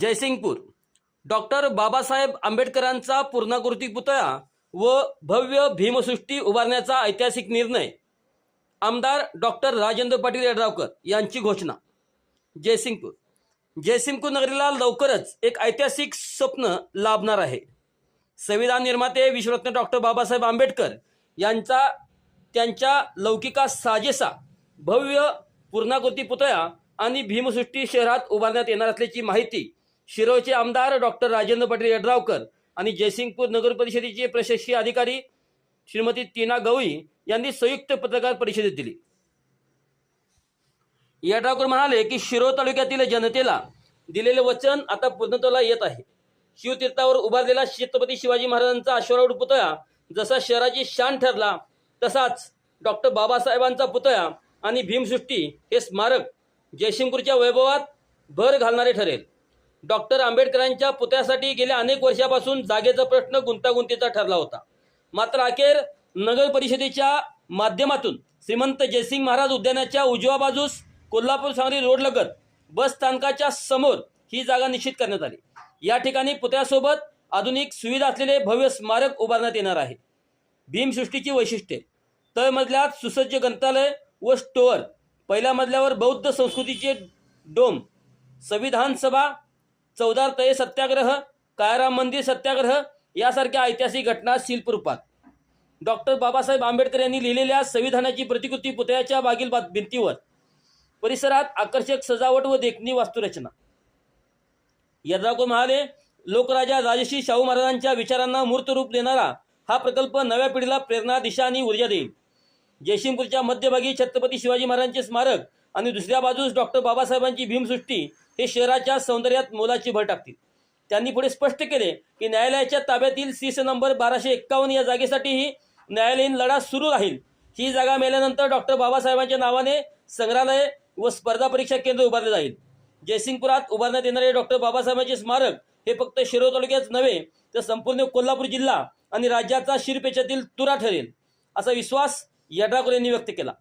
Jaysingpur. Doctor Babasaheb आंबेडकरांचा पूर्णाकृती पुतळा व भव्य भीमसृष्टी उभारण्याचा ऐतिहासिक निर्णय. आमदार डॉक्टर राजेंद्र पाटील यड्रावकर यांची घोषणा. जयसिंगपूर. जयसिंगपूर नगरीला लवकरच एक ऐतिहासिक स्वप्न लाभणार आहे. संविधान निर्माते विश्वरत्न डॉक्टर बाबासाहेब आंबेडकर यांचा त्यांच्या लौकिका साजेसा भव्य पूर्णाकृती पुतळा आणि भीमसृष्टी शहरात उभारण्यात येणार असल्याची माहिती शिरोचे आमदार डॉक्टर राजेंद्र पाटील यड्रावकर आणि जयसिंगपूर नगर परिषदेचे प्रशासकीय अधिकारी श्रीमती टीना गवई यांनी संयुक्त पत्रकार परिषदेत दिली. यड्रावकर म्हणाले की शिरोळ तालुक्यातील जनतेला दिलेले वचन आता पूर्णत्वाला येत आहे. शिवतीर्थावर उभारलेला छत्रपती शिवाजी महाराजांचा अश्वरूढ पुतळा जसा शहराची शान ठरला तसाच डॉक्टर बाबासाहेबांचा पुतळा आणि भीमसृष्टी हे स्मारक जयसिंगपूरच्या वैभवात भर घालणारे ठरेल. डॉक्टर आंबेडकरांच्या पुतळ्यासाठी गेल्या अनेक वर्षापासून जागेचा प्रश्न गुंतागुंतीचा ठरला होता. मात्र अखेर नगर परिषदेच्या माध्यमातून श्रीमंत जयसिंग महाराज उद्यानाच्या उजव्या बाजूस कोल्हापूर सांगली रोडलगत बस स्थानकाच्या समोर ही जागा निश्चित करण्यात आली. या ठिकाणी पुतळ्यासोबत आधुनिक सुविधा असलेले भव्य स्मारक उभारण्यात येणार आहे. भीमसृष्टीची वैशिष्ट्ये. तळमजल्यात सुसज्ज ग्रंथालय व स्टोअर. पहिल्या मजल्यावर बौद्ध संस्कृतीचे डोम. संविधान सभा चौदार तये सत्याग्रह कायराम मंदिर सत्याग्रह यासारख्या ऐतिहासिक घटना शिल्परूपात डॉक्टर बाबासाहेब आंबेडकर यांनी लिहिलेल्या संविधानाची प्रतिकृती पुतळ्याच्या मागील भिंतीवर. परिसरात आकर्षक सजावट व देखणी वास्तुरचना. यड्रावकर म्हणाले लोकराजा राजश्री शाहू महाराजांच्या विचारांना मूर्त रूप देणारा हा प्रकल्प नव्या पिढीला प्रेरणा दिशा आणि ऊर्जा देईल. जयसिंगपूरच्या मध्यभागी छत्रपती शिवाजी महाराजांचे स्मारक आणि दुसऱ्या बाजूस डॉक्टर बाबासाहेबांची भीमसृष्टी हे शहराच्या सौंदर्यात मोलाची भर टाकतील. त्यांनी पुढे स्पष्ट केले की न्यायालयाच्या ताब्यातील सीस नंबर बाराशे एक्कावन्न या जागेसाठीही न्यायालयीन लढा सुरू राहील. ही जागा मिळाल्यानंतर डॉक्टर बाबासाहेबांच्या नावाने संग्रहालय व स्पर्धा परीक्षा केंद्र उभारले जाईल. जयसिंगपुरात उभारण्यात येणारे डॉक्टर बाबासाहेबांचे स्मारक हे फक्त शिरो तालुक्याच नव्हे तर संपूर्ण कोल्हापूर जिल्हा आणि राज्याचा शिरपेचातील तुरा ठरेल असा विश्वास यड्रावकर यांनी व्यक्त केला.